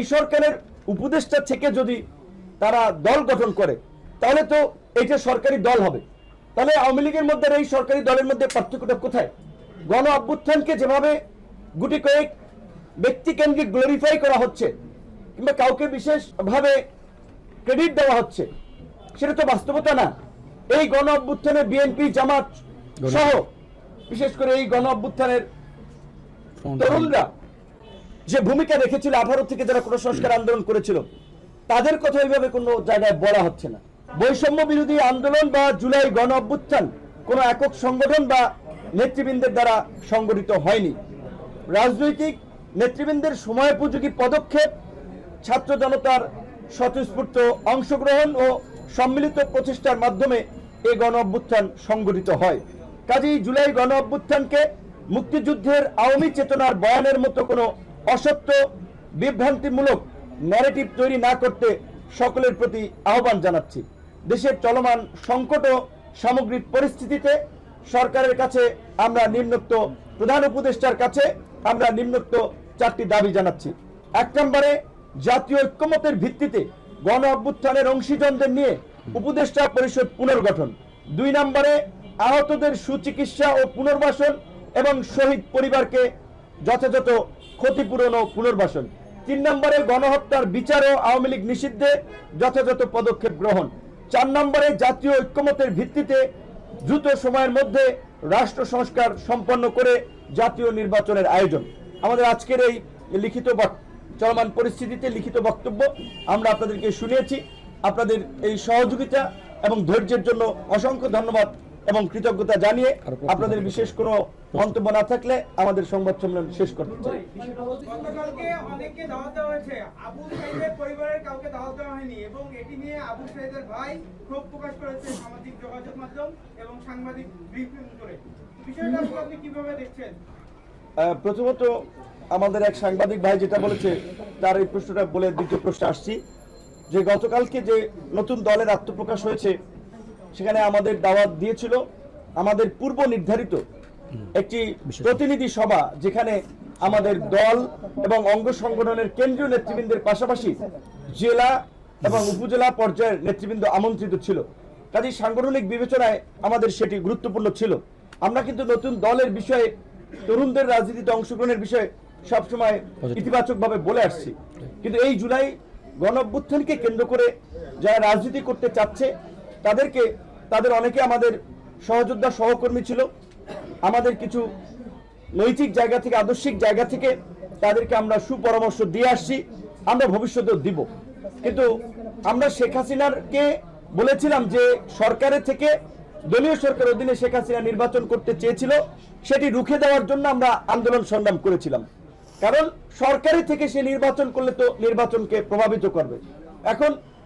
এই সরকারের উপদেষ্টা থেকে যদি তারা দল গঠন করে তাহলে তো এইটা সরকারি দল হবে। তাহলে আওয়ামী লীগের মধ্যে এই সরকারি দলের মধ্যে পার্থক্যটা কোথায়? গণ অভ্যুত্থানকে যেভাবে গুটি কয়েক ব্যক্তিকেন্দ্রিক গ্লোরিফাই করা হচ্ছে কিংবা কাউকে বিশেষভাবে ক্রেডিট দেওয়া হচ্ছে সেটা তো বাস্তবতা না। এই গণ অভ্যুত্থানে বিএনপি জামাত সহ বিশেষ করে এই গণ অভ্যুত্থানের তরুণরা যে ভূমিকা রেখেছিল আঠারো থেকে যারা কোনো সংস্কার আন্দোলন করেছিল, তাদের কথা ওইভাবে কোনো জায়গায় বলা হচ্ছে না। বৈষম্য বিরোধী আন্দোলন বা জুলাই গণ অভ্যুত্থান কোনো একক সংগঠন বা নেতৃবৃন্দের দ্বারা সংগঠিত হয়নি। রাজনৈতিক নেতৃবৃন্দের সময়োপযোগী পদক্ষেপ, ছাত্র জনতার স্বতঃস্ফূর্ত অংশগ্রহণ ও সম্মিলিত প্রচেষ্টার মাধ্যমে এই গণ অভ্যুত্থান সংগঠিত হয়। কাজেই জুলাই গণ অভ্যুত্থানকে মুক্তিযুদ্ধের আওয়ামী চেতনার বয়ানের মতো কোনো অসত্য, বিভ্রান্তিমূলক ন্যারেটিভ তৈরি না করতে সকলের প্রতি আহ্বান জানাচ্ছি। দেশের চলমান সংকট ও সামগ্রিক পরিস্থিতিতে সরকারের কাছে আমরা নিম্নোক্ত প্রধান উপদেষ্টার কাছে আমরা নিম্নোক্ত চারটি দাবি জানাচ্ছি। এক নম্বরে, জাতীয় ঐক্যমতের ভিত্তিতে গণ অভ্যুত্থানের অংশীজনদের নিয়ে উপদেষ্টা পরিষদ পুনর্গঠন। দুই নম্বরে, আহতদের সুচিকিৎসা ও পুনর্বাসন এবং শহীদ পরিবারকে যথাযথ ক্ষতিপূরণ ও পুনর্বাসন। তিন নম্বরে গণহত্যার বিচার ও আওয়ামী লীগ নিষিদ্ধে যথাযথ পদক্ষেপ গ্রহণ। চার নম্বরে জাতীয় ঐক্যমতের ভিত্তিতে দ্রুত সময়ের মধ্যে রাষ্ট্র সংস্কার সম্পন্ন করে জাতীয় নির্বাচনের আয়োজন। আমাদের আজকের এই লিখিত চলমান পরিস্থিতিতে লিখিত বক্তব্য আমরা আপনাদেরকে শুনিয়েছি। আপনাদের এই সহযোগিতা এবং ধৈর্যের জন্য অসংখ্য ধন্যবাদ। এবং কৃতজ্ঞতা জানিয়ে আপনাদের বিশেষ কোনো মন্তব্য না থাকলে আমাদের সংবাদ সম্মেলন শেষ করতে চাই। গতকালকে অনেককে দাওয়াত দেওয়া হয়েছে। আবু সাইদের পরিবারের কাউকে দাওয়াত দেওয়া হয়নি এবং এটি নিয়ে আবু সাইদের ভাই ক্ষোভ প্রকাশ করেছে সামাজিক যোগাযোগ মাধ্যম এবং সাংবাদিক ব্রিফিং করে। বিষয়টা আসলে আপনি কীভাবে দেখছেন? আহ, প্রথমত আমাদের এক সাংবাদিক ভাই যেটা বলেছে তার এই প্রশ্নটা বলে দ্বিতীয় প্রশ্ন আসছি। যে গতকালকে যে নতুন দলের আত্মপ্রকাশ হয়েছে সেখানে আমাদের দাওয়াত দিয়েছিল। আমাদের পূর্ব নির্ধারিত একটি প্রতিনিধি সভা যেখানে আমাদের দল এবং অঙ্গ সংগঠনের কেন্দ্রীয় নেতৃবৃন্দের পাশাপাশি জেলা এবং উপজেলা পর্যায়ের নেতৃবৃন্দ আমন্ত্রিত ছিল। কাজেই সাংগঠনিক বিবেচনায় আমাদের সেটি গুরুত্বপূর্ণ ছিল। আমরা কিন্তু নতুন দলের বিষয়ে তরুণদের রাজনীতিতে অংশগ্রহণের বিষয়ে সবসময় ইতিবাচকভাবে বলে আসছি। কিন্তু এই জুলাই গণ অভ্যুত্থানকে কেন্দ্র করে যারা রাজনীতি করতে চাচ্ছে তাদেরকে, তাদের অনেকে আমাদের সহযোদ্ধা সহকর্মী ছিল। আমাদের কিছু নৈতিক জায়গা থেকে, আদর্শিক জায়গা থেকে তাদেরকে আমরা সুপরামর্শ দিয়ে আসছি, আমরা ভবিষ্যতেও দিব। কিন্তু আমরা শেখ হাসিনারকে বলেছিলাম যে সরকারের থেকে, দলীয় সরকার অধীনে শেখ হাসিনা নির্বাচন করতে চেয়েছিল, সেটি রুখে দেওয়ার জন্য আমরা আন্দোলন সংগ্রাম করেছিলাম। কারণ সরকারি থেকে সে নির্বাচন করলে তো নির্বাচনকে প্রভাবিত করবে। এখন